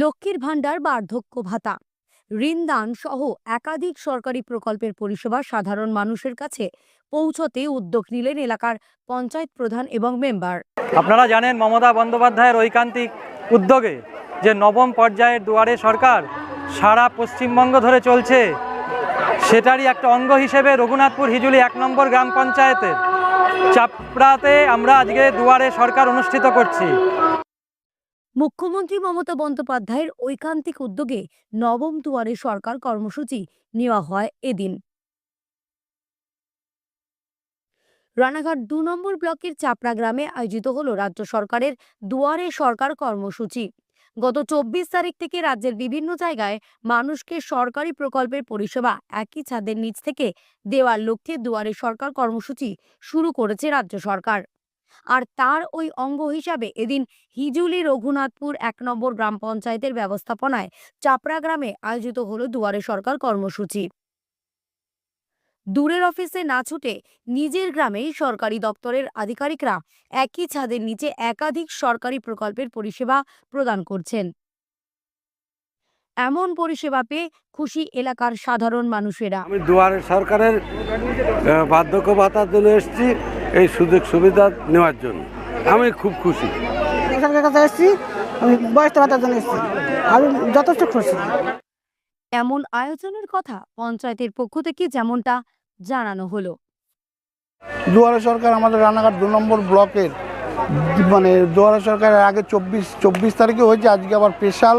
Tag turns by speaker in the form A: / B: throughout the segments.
A: লক্ষ্মীর ভাণ্ডার, বার্ধক্য ভাতা। ঋণদান সহ একাধিক সরকারি প্রকল্পের পরিষেবা সাধারণ মানুষের কাছে পৌঁছতে উদ্যোগ নিলেন এলাকার পঞ্চায়েত প্রধান এবং মেম্বার।
B: আপনারা জানেন মমতা বন্দ্যোপাধ্যায়ের ঐকান্তিক উদ্যোগে যে নবম পর্যায়ের দুয়ারে সরকার সারা পশ্চিমবঙ্গ ধরে চলছে, সেটারই একটা অঙ্গ হিসেবে রঘুনাথপুর হিজুলি এক নম্বর গ্রাম পঞ্চায়েতের চাপড়াতে আমরা আজকে দুয়ারে সরকার অনুষ্ঠিত করছি।
A: মুখ্যমন্ত্রী মমতা বন্দ্যোপাধ্যায়ের ঐকান্তিক উদ্যোগে নবম দুয়ারে সরকার কর্মসূচি নেওয়া হয় এদিন। রানাঘাট দু নম্বর ব্লকের চাপড়া গ্রামে আয়োজিত হল রাজ্য সরকারের দুয়ারে সরকার কর্মসূচি। গত চব্বিশ তারিখ থেকে রাজ্যের বিভিন্ন জায়গায় মানুষকে সরকারি প্রকল্পের পরিষেবা একই ছাদের নিচ থেকে দেওয়ার লক্ষ্যে দুয়ারে সরকার কর্মসূচি শুরু করেছে রাজ্য সরকার। আর তার ওই অঙ্গ হিসাবে এদিন হিজুলি রঘুনাথপুর এক নম্বর গ্রাম পঞ্চায়েতের ব্যবস্থাপনায় চাপড়া গ্রামে আয়োজিত হলো দুয়ারে সরকার কর্মসূচি। দূরের অফিসে না ছুটে নিজের গ্রামেই সরকারি দপ্তরের আধিকারিকরা একই ছাদের নিচে একাধিক সরকারি প্রকল্পের পরিষেবা প্রদান করছেন। এমন পরিষেবা পেয়ে খুশি এলাকার সাধারণ মানুষেরা।
C: আমি দুয়ারে সরকারের বার্ধক্য ভাতার জন্য এসেছি। এই সুযোগ সুবিধা নেওয়ার জন্য। আমি খুব খুশি।
D: সরকারের কাছে এসেছি আমি বয়স্ক ভাতার জন্য এসেছি। আমি যথেষ্ট খুশি।
A: এমন আয়োজনের কথা পঞ্চায়েতের পক্ষ থেকে যেমনটা জানানো হলো।
E: দুয়ারে সরকার আমাদের রানাঘাট দু নম্বর ব্লকের মানে দুয়ারে সরকারের আগে চব্বিশ চব্বিশ তারিখে হয়েছে আজকে আবার স্পেশাল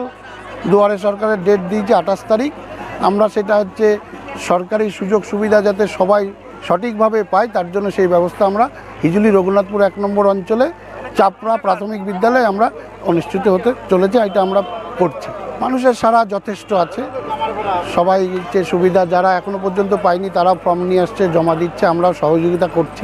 E: দুয়ারে সরকারের ডেট দিয়েছে আঠাশ তারিখ। আমরা সেটা হচ্ছে সরকারি সুযোগ সুবিধা যাতে সবাই সঠিকভাবে পায় তার জন্য সেই ব্যবস্থা আমরা হিজুলি রঘুনাথপুর এক নম্বর অঞ্চলে চাপড়া প্রাথমিক বিদ্যালয়ে আমরা অনুষ্ঠিত হতে চলেছে এটা আমরা করছি মানুষের সারা যথেষ্ট আছে সবাই যে সুবিধা যারা এখনও পর্যন্ত পায়নি তারা ফর্ম নিয়ে আসছে জমা দিচ্ছে আমরাও সহযোগিতা করছি